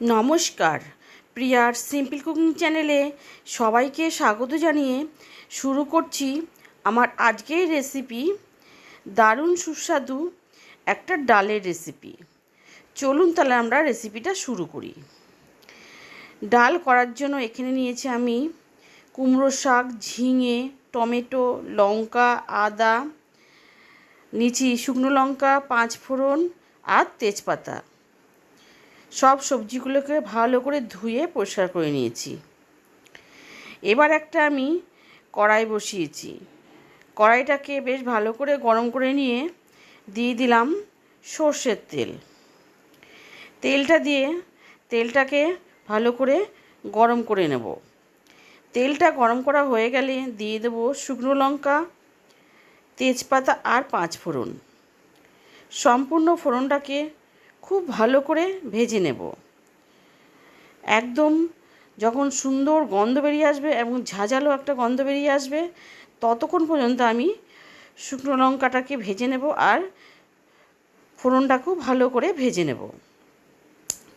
নমস্কার। প্রিয়ার simple cooking চ্যানেলে সবাইকে স্বাগত জানিয়ে শুরু করছি আমার আজকের রেসিপি দারুণ সুস্বাদু একটা ডালের রেসিপি চলুন তাহলে আমরা রেসিপিটা শুরু করি। ডাল করার জন্য এখানে নিয়েছি আমি কুমড়ো শাক, ঝিঙে, টমেটো, লঙ্কা, আদা নিয়েছি শুকনো লঙ্কা পাঁচ ফোড়ন আর তেজপাতা। সব সবজিগুলোকে ভালো করে ধুয়ে পরিষ্কার করে নিয়েছি। এবার একটা আমি কড়াই বসিয়েছি। কড়াইটাকে বেশ ভালো করে গরম করে নিয়ে দিয়ে দিলাম সর্ষের তেল। তেলটা দিয়ে তেলটাকে ভালো করে গরম করে নেব। তেলটা গরম করা হয়ে গেলে দিয়ে দেবো শুকনো লঙ্কা, তেজপাতা আর পাঁচ ফোড়ন। সম্পূর্ণ ফোড়নটাকে খুব ভালো করে ভেজে নেব। একদম যখন সুন্দর গন্ধ বেরিয়ে আসবে এবং ঝাঁঝালো একটা গন্ধ বেরিয়ে আসবে, ততক্ষণ পর্যন্ত আমি শুকনো লঙ্কাটাকে ভেজে নেব আর ফোড়নটা খুব ভালো করে ভেজে নেব।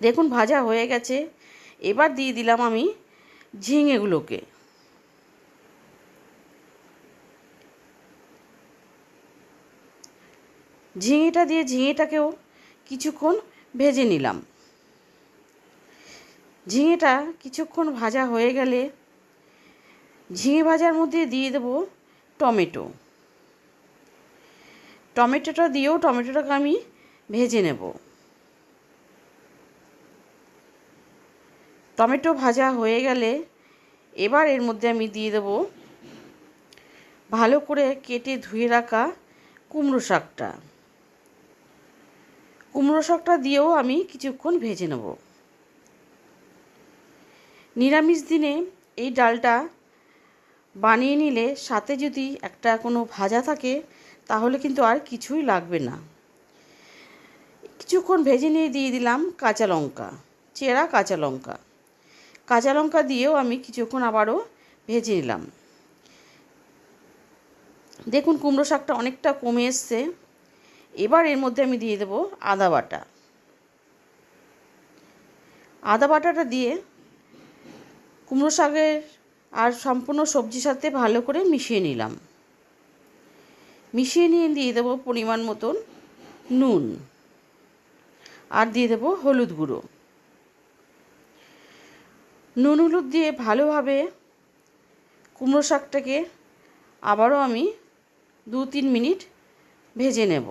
দেখুন, ভাজা হয়ে গেছে। এবার দিয়ে দিলাম আমি ঝিঙেগুলোকে। ঝিঙেটা দিয়ে ঝিঙেটাকেও কিছুক্ষণ ভেজে নিলাম। ঝিঙেটা কিছুক্ষণ ভাজা হয়ে গেলে ঝিঙে ভাজার মধ্যে দিয়ে দেবো টমেটো। টমেটোটা দিয়েও টমেটোটাকে আমি ভেজে নেব। টমেটো ভাজা হয়ে গেলে এবার এর মধ্যে আমি দিয়ে দেবো ভালো করে কেটে ধুয়ে রাখা কুমড়ো শাকটা। কুমড়ো শাকটা দিয়েও আমি কিছুক্ষণ ভেজে নেব। নিরামিষ দিনে এই ডালটা বানিয়ে নিলে সাথে যদি একটা কোনো ভাজা থাকে, তাহলে কিন্তু আর কিছুই লাগবে না। কিছুক্ষণ ভেজে নিয়ে দিয়ে দিলাম কাঁচা লঙ্কা, চেরা কাঁচা লঙ্কা। কাঁচা লঙ্কা দিয়েও আমি কিছুক্ষণ আবারও ভেজে নিলাম। দেখুন কুমড়ো শাকটা অনেকটা কমে এসছে। এবার এর মধ্যে আমি দিয়ে দেবো আদা বাটা। আদা বাটাটা দিয়ে কুমড়ো শাকের আর সম্পূর্ণ সবজির সাথে ভালো করে মিশিয়ে নিলাম। মিশিয়ে নিয়ে দিয়ে দেবো পরিমাণ মতন নুন। আর দিয়ে দেবো হলুদ গুঁড়ো। নুন হলুদ দিয়ে ভালোভাবে কুমড়ো শাকটাকে আবারও আমি দু তিন মিনিট ভেজে নেব।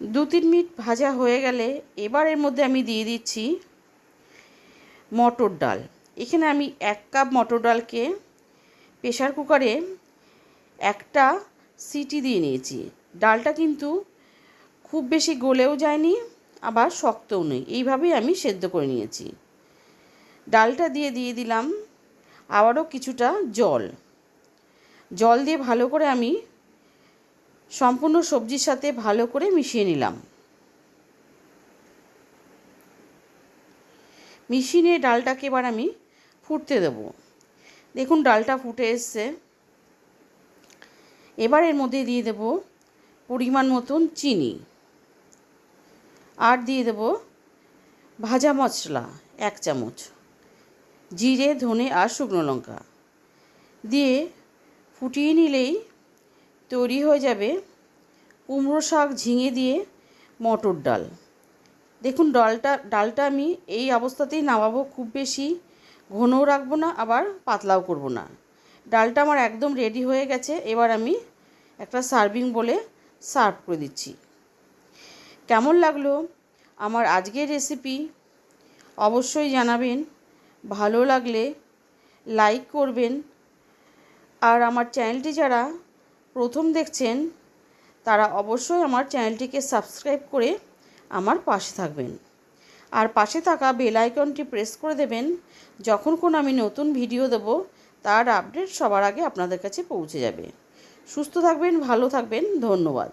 দু তিন মিনিট ভাজা হয়ে গেলে এবার এর মধ্যে আমি দিয়ে দিচ্ছি মটর ডাল। এখানে আমি এক কাপ মটর ডালকে প্রেশার কুকারে একটা সিটি দিয়ে নিয়েছি। ডালটা কিন্তু খুব বেশি গলেও যায়নি, আবার শক্তও নেই এইভাবেই আমি সেদ্ধ করে নিয়েছি। ডালটা দিয়ে দিয়ে দিলাম আবারও কিছুটা জল। জল দিয়ে ভালো করে আমি সম্পূর্ণ সবজির সাথে ভালো করে মিশিয়ে নিলাম। মিশিয়ে নিয়ে ডালটাকে এবার আমি ফুটতে দেব। দেখুন, ডালটা ফুটে এসছে। এবার এর মধ্যে দিয়ে দেব পরিমাণ মতন চিনি। আর দিয়ে দেব ভাজা মশলা, এক চামচ। জিরে, ধনে আর শুকনো লঙ্কা। দিয়ে ফুটিয়ে নিলেই তৈরি হয়ে যাবে কুমড়ো শাক ঝিঙে দিয়ে মটর ডাল। দেখুন ডালটা ডালটা আমি এই অবস্থাতেই নামাবো, খুব বেশি ঘনও রাখব না, আবার পাতলাও করব না। ডালটা আমার একদম রেডি হয়ে গেছে, এবার আমি একটা সার্ভিং বলে সার্ভ করে দিচ্ছি। কেমন লাগল আমার আজকের রেসিপি অবশ্যই জানাবেন, ভালো লাগলে লাইক করবেন। আর আমার চ্যানেলটি যারা প্রথম দেখছেন, তারা অবশ্যই আমার চ্যানেলটিকে সাবস্ক্রাইব করে আমার পাশে থাকবেন। আর পাশে থাকা বেল আইকনটি প্রেস করে দেবেন, যখন কোনো আমি নতুন ভিডিও দেব, তার আপডেট সবার আগে আপনাদের কাছে পৌঁছে যাবে। সুস্থ থাকবেন, ভালো থাকবেন, ধন্যবাদ।